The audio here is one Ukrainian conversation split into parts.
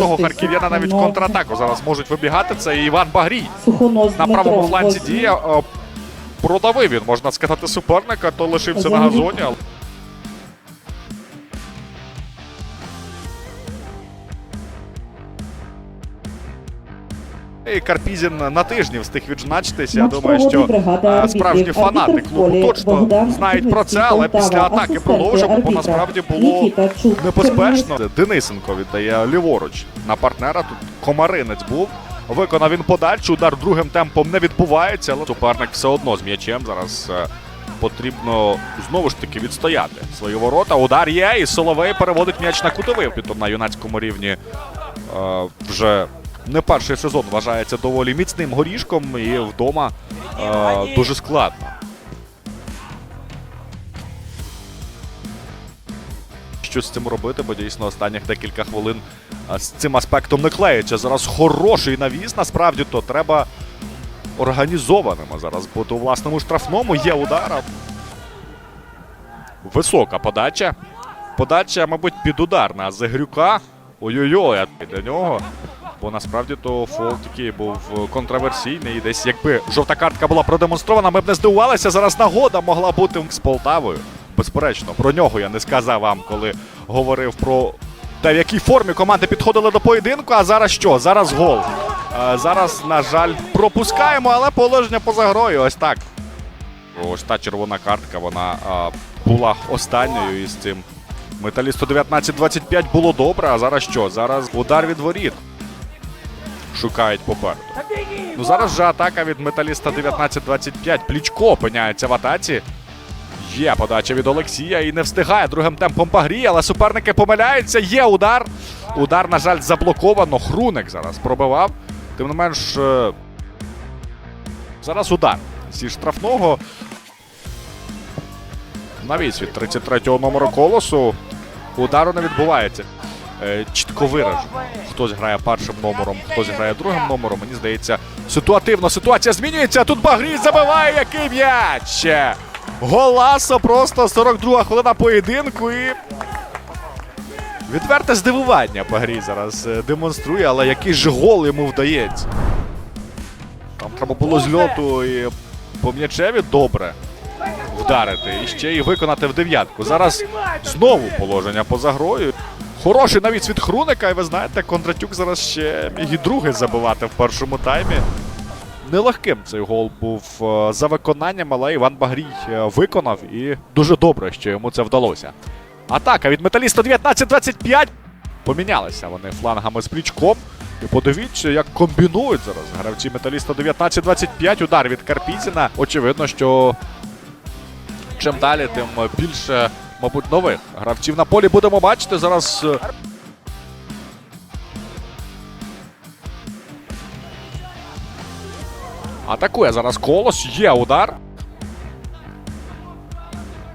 того харків'яна навіть в контратаку зараз можуть вибігати. Це Іван Багрій. На правому фланці дія діє. е, Продавив він, можна сказати, суперника, то лишився на газоні. І Карпізін на тижні встиг відзначитись. Я думаю, що справжні фанати клубу точно знають про це, але після атаки продовжимо, бо насправді було небезпечно. Денисенко віддає ліворуч на партнера. Тут комаринець був. Виконав він подачу. Удар другим темпом не відбувається, але суперник все одно з м'ячем. Зараз е, потрібно знову ж таки відстояти свої ворота. Удар є, і Соловей переводить м'яч на кутовий. Підтом на юнацькому рівні е, вже не перший сезон вважається доволі міцним горішком, і вдома е, дуже складно. що з цим робити, бо дійсно останніх декілька хвилин з цим аспектом не клеїться. Зараз хороший навіс, насправді то треба організованими зараз бути у власному штрафному. Є удара. Висока подача. Подача, мабуть, під удар на. Ой-ой-ой, для нього. Бо насправді то фол такий був контроверсійний. І десь якби жовта картка була продемонстрована, ми б не здивувалися. Зараз нагода могла бути з Полтавою. Безперечно, про нього я не сказав вам, коли говорив про те, в якій формі команди підходили до поєдинку. А зараз що? Зараз гол. Е, зараз, на жаль, пропускаємо, але положення поза грою. Ось так. Ось та червона картка, вона а, була останньою із цим. Металісту 19-25 було добре, а зараз що? Зараз удар від воріт. Шукають попереду. Ну зараз же атака від металіста 19-25. Плічко опиняється в атаці. Є подача від Олексія і не встигає другим темпом погріє, але суперники помиляються. Є удар. Удар, на жаль, заблоковано. Хруник зараз пробивав. Тим не менш, е, зараз удар зі штрафного. Навіс від 33-го номеру колосу. Удару не відбувається. Е, Чітко виражено. Хтось грає першим номером, хтось грає другим номером. Мені здається, ситуативно ситуація змінюється. Тут Багрій забиває який м'яч. Голасо просто 42 хвилина поєдинку і. Відверте здивування Багрій зараз е, демонструє, але який же гол йому вдається. Там треба було з льоту і по м'ячеві добре вдарити і ще й виконати в дев'ятку. Зараз знову положення поза грою. Хороший навіть від Хруника, і ви знаєте, Кондратюк зараз ще міг і другий забивати в першому таймі. Нелегким цей гол був е, за виконанням, але Іван Багрій е, виконав і дуже добре, що йому це вдалося. Атака від металіста 19-25. Помінялися вони флангами з плічком. І подивіться, як комбінують зараз гравці металіста 19-25. Удар від Карпізіна. Очевидно, що чим далі, тим більше, мабуть, нових гравців на полі будемо бачити. Зараз е, Атакує зараз колос. Є удар.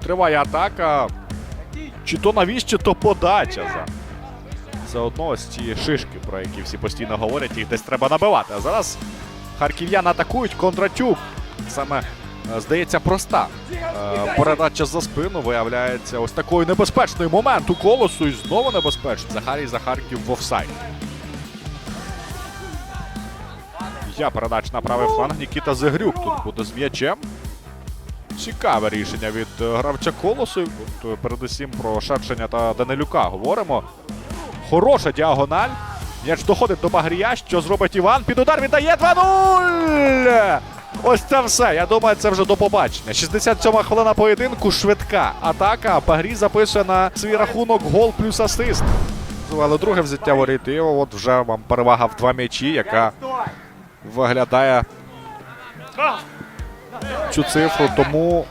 Триває атака. Чи то навіс, чи то подача. За. Все одно ось ці шишки, про які всі постійно говорять, їх десь треба набивати. А зараз харків'ян атакують Кондратюк. Саме, е, здається, проста. Е, Передача за спину виявляється ось такою небезпечною момент у колосу. І знову небезпечно. Захарій Захарків в офсайд. Я передач на правий фланг. Нікіта Зигрюк тут буде з м'ячем. Цікаве рішення від е, гравця колосу. Тут, е, передусім про Шершеня та Данилюка говоримо. Хороша діагональ. М'яч доходить до Багрія. Що зробить Іван? Під удар віддає 2-0! Ось це все. Я думаю, це вже до побачення. 67 хвилина поєдинку. Швидка атака. Багрій записує на свій рахунок гол плюс асист. Але друге взяття воріт. І от вже вам перевага в два м'ячі, яка виглядає цю цифру. Тому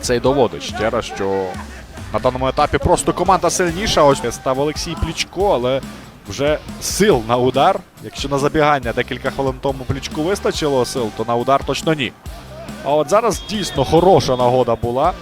це й доводить ще раз, що на даному етапі просто команда сильніша. Ось став Олексій Плічко, але вже сил на удар. Якщо на забігання декілька хвилин тому Плічку вистачило сил, то на удар точно ні. А от зараз дійсно хороша нагода була.